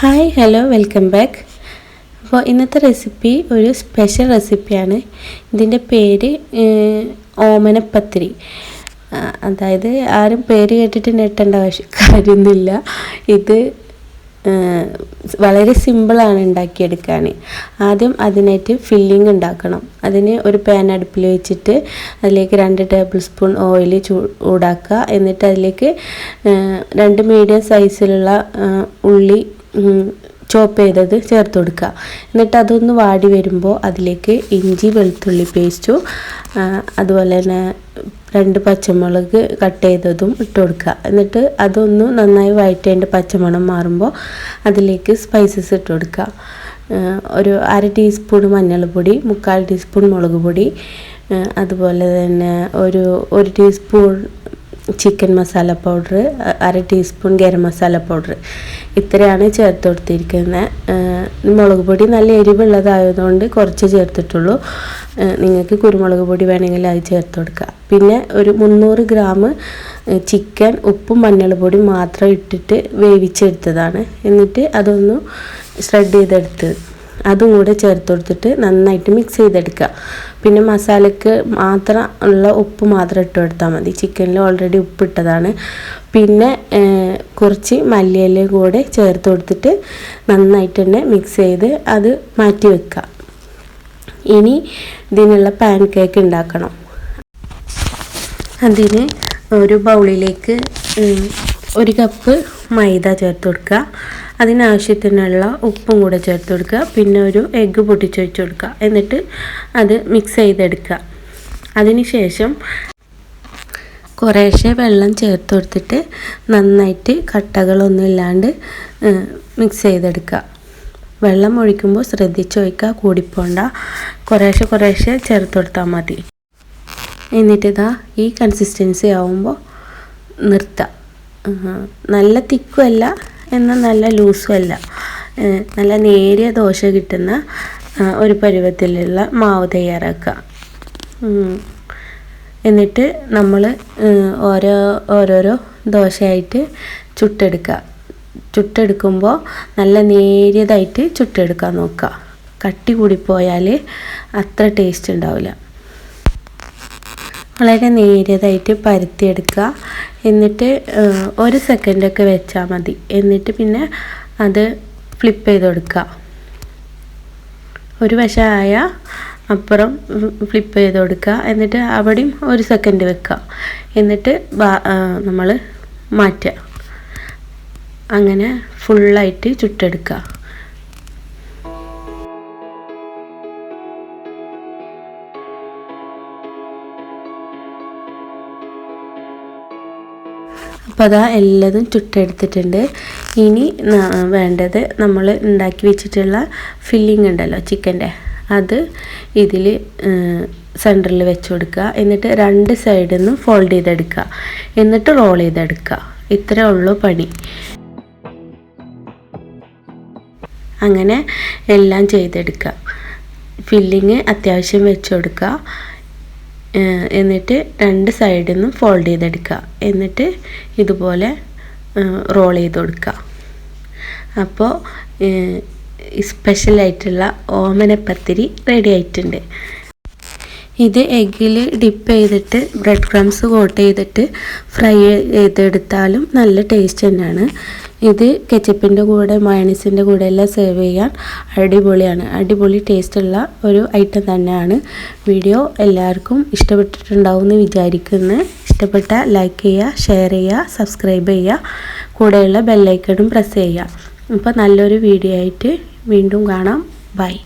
Hi hello welcome back അപ്പോൾ ഇന്നത്തെ recipe ഒരു സ്പെഷ്യൽ റെസിപ്പിയാണ് ഇതിന്റെ പേര് ഓമനപ്പത്തിരി. അതായത് ആരും പേര് കേട്ടിട്ട് നെട്ടേണ്ട ആവശ്യം കാര്യമൊന്നുമില്ല. ഇത് വളരെ സിമ്പിളാണ് ഉണ്ടാക്കിയെടുക്കാൻ. ആദ്യം അതിനായിട്ട് ഫില്ലിംഗ് ഉണ്ടാക്കണം. അതിന് ഒരു പാൻ അടുപ്പിൽ വെച്ചിട്ട് അതിലേക്ക് രണ്ട് ടേബിൾ സ്പൂൺ ഓയിൽ ചൂടാക്കുക. എന്നിട്ട് അതിലേക്ക് രണ്ട് മീഡിയം സൈസിലുള്ള ഉള്ളി ചോപ്പ് ചെയ്തത് ചേർത്ത് കൊടുക്കുക. എന്നിട്ട് അതൊന്ന് വാടി വരുമ്പോൾ അതിലേക്ക് ഇഞ്ചി വെളുത്തുള്ളി പേസ്റ്റും അതുപോലെ തന്നെ രണ്ട് പച്ചമുളക് കട്ട് ചെയ്തതും ഇട്ട് കൊടുക്കുക. എന്നിട്ട് അതൊന്ന് നന്നായി വഴറ്റേണ്ട പച്ചമണം മാറുമ്പോൾ അതിലേക്ക് സ്പൈസസ് ഇട്ട് കൊടുക്കുക. ഒരു അര ടീസ്പൂൺ മഞ്ഞൾപ്പൊടി മുക്കാൽ ടീസ്പൂൺ മുളക് പൊടി അതുപോലെ തന്നെ ഒരു ഒരു ടീസ്പൂൺ ചിക്കൻ മസാല പൗഡർ അര ടീസ്പൂൺ ഗരം മസാല പൗഡർ ഇത്രയാണ് ചേർത്ത് കൊടുത്തിരിക്കുന്നത് മുളക് പൊടി നല്ല എരിവുള്ളതായതുകൊണ്ട് കുറച്ച് ചേർത്തിട്ടുള്ളൂ. നിങ്ങൾക്ക് കുരുമുളക് പൊടി വേണമെങ്കിൽ അത് ചേർത്ത് കൊടുക്കുക പിന്നെ ഒരു മുന്നൂറ് ഗ്രാം ചിക്കൻ ഉപ്പും മഞ്ഞൾപ്പൊടി മാത്രം ഇട്ടിട്ട് വേവിച്ചെടുത്തതാണ്. എന്നിട്ട് അതൊന്ന് ഷ്രെഡ് ചെയ്തെടുത്ത് അതും കൂടെ ചേർത്ത് കൊടുത്തിട്ട് നന്നായിട്ട് മിക്സ് ചെയ്തെടുക്കുക. പിന്നെ മസാലയ്ക്ക് മാത്രം ഉള്ള ഉപ്പ് മാത്രം ഇട്ട് കൊടുത്താൽ മതി. ചിക്കനിൽ ഓൾറെഡി ഉപ്പ് ഇട്ടതാണ്. പിന്നെ കുറച്ച് മല്ലിയില കൂടെ ചേർത്ത് കൊടുത്തിട്ട് നന്നായിട്ട് തന്നെ മിക്സ് ചെയ്ത് അത് മാറ്റി വെക്കുക. ഇനി ഇതിനുള്ള പാൻ കേക്ക് ഉണ്ടാക്കണം. അതിന് ഒരു ബൗളിലേക്ക് ഒരു കപ്പ് മൈദ ചേർത്ത് കൊടുക്കുക. അതിനാവശ്യത്തിനുള്ള ഉപ്പും കൂടെ ചേർത്ത് കൊടുക്കുക. പിന്നെ ഒരു എഗ്ഗ് പൊട്ടിച്ച് വെച്ച് കൊടുക്കുക. എന്നിട്ട് അത് മിക്സ് ചെയ്തെടുക്കുക. അതിന് ശേഷം കുറേശ്ശെ വെള്ളം ചേർത്ത് കൊടുത്തിട്ട് നന്നായിട്ട് കട്ടകളൊന്നും ഇല്ലാണ്ട് മിക്സ് ചെയ്തെടുക്കുക. വെള്ളം ഒഴിക്കുമ്പോൾ ശ്രദ്ധിച്ച് ഒഴിക്കുക. കൂടിപ്പോണ്ട. കുറേശ്ശെ കുറേശ്ശെ ചേർത്ത് കൊടുത്താൽ മതി. എന്നിട്ട് ഇതാ ഈ കൺസിസ്റ്റൻസി ആവുമ്പോൾ നിർത്താം നല്ല തിക്കും അല്ല എന്നാൽ നല്ല ലൂസും അല്ല നല്ല നേരിയ ദോശ കിട്ടുന്ന ഒരു പരുവത്തിലുള്ള മാവ് തയ്യാറാക്കുക. എന്നിട്ട് നമ്മൾ ഓരോ ഓരോരോ ദോശയായിട്ട് ചുട്ടെടുക്കുക. ചുട്ടെടുക്കുമ്പോൾ നല്ല നേരിയതായിട്ട് ചുട്ടെടുക്കാൻ നോക്കുക. കട്ടി കൂടിപ്പോയാൽ അത്ര ടേസ്റ്റ് ഉണ്ടാവില്ല. വളരെ നേരിയതായിട്ട് പരത്തിയെടുക്കുക. എന്നിട്ട് ഒരു സെക്കൻഡൊക്കെ വെച്ചാൽ മതി. എന്നിട്ട് പിന്നെ അത് ഫ്ലിപ്പ് ചെയ്ത് കൊടുക്കുക ഒരു വശമായ അപ്പുറം ഫ്ലിപ്പ് ചെയ്ത് കൊടുക്കുക എന്നിട്ട് അവിടെയും ഒരു സെക്കൻഡ് വെക്കുക എന്നിട്ട് നമ്മൾ മാറ്റുക. അങ്ങനെ ഫുള്ളായിട്ട് ചുട്ടെടുക്കുക അപ്പോൾ അതാ എല്ലാതും ചുട്ടെടുത്തിട്ടുണ്ട്. ഇനി വേണ്ടത് നമ്മൾ ഉണ്ടാക്കി വെച്ചിട്ടുള്ള ഫില്ലിംഗ് ഉണ്ടല്ലോ ചിക്കന്റെ അത് ഇതിൽ സെന്ററിൽ വെച്ച് കൊടുക്കുക. എന്നിട്ട് രണ്ട് സൈഡിൽ നിന്ന് ഫോൾഡ് ചെയ്തെടുക്കുക. എന്നിട്ട് റോൾ ചെയ്തെടുക്കുക. ഇത്രേ ഉള്ളൂ പണി. അങ്ങനെ എല്ലാം ചെയ്തെടുക്കുക. ഫില്ലിങ് അത്യാവശ്യം വെച്ച് കൊടുക്കുക. എന്നിട്ട് രണ്ട് സൈഡിൽ നിന്നും ഫോൾഡ് ചെയ്തെടുക്കുക എന്നിട്ട് ഇതുപോലെ റോൾ ചെയ്ത് കൊടുക്കുക അപ്പോൾ സ്പെഷ്യലായിട്ടുള്ള ഓമനപ്പത്തിരി റെഡി ആയിട്ടുണ്ട്. ഇത് എഗ്ഗിൽ ഡിപ്പ് ചെയ്തിട്ട് ബ്രെഡ് ക്രംസ് കോട്ട് ചെയ്തിട്ട് ഫ്രൈ ചെയ്തെടുത്താലും നല്ല ടേസ്റ്റ് തന്നെയാണ്. ഇത് കെച്ചപ്പിന്റെ കൂടെ മയണീസിന്റെ കൂടെ എല്ലാം സെർവ് ചെയ്യാൻ അടിപൊളിയാണ്. അടിപൊളി ടേസ്റ്റുള്ള ഒരു ഐറ്റം തന്നെയാണ്. വീഡിയോ എല്ലാവർക്കും ഇഷ്ടപ്പെട്ടിട്ടുണ്ടാവും എന്ന് വിചാരിക്കുന്നു. ഇഷ്ടപ്പെട്ട ലൈക്ക് ചെയ്യുക ഷെയർ ചെയ്യുക സബ്സ്ക്രൈബ് ചെയ്യുക. കൂടെയുള്ള ബെല്ലൈക്കണും പ്രസ് ചെയ്യുക. അപ്പോൾ നല്ലൊരു വീഡിയോ ആയിട്ട് വീണ്ടും കാണാം. ബൈ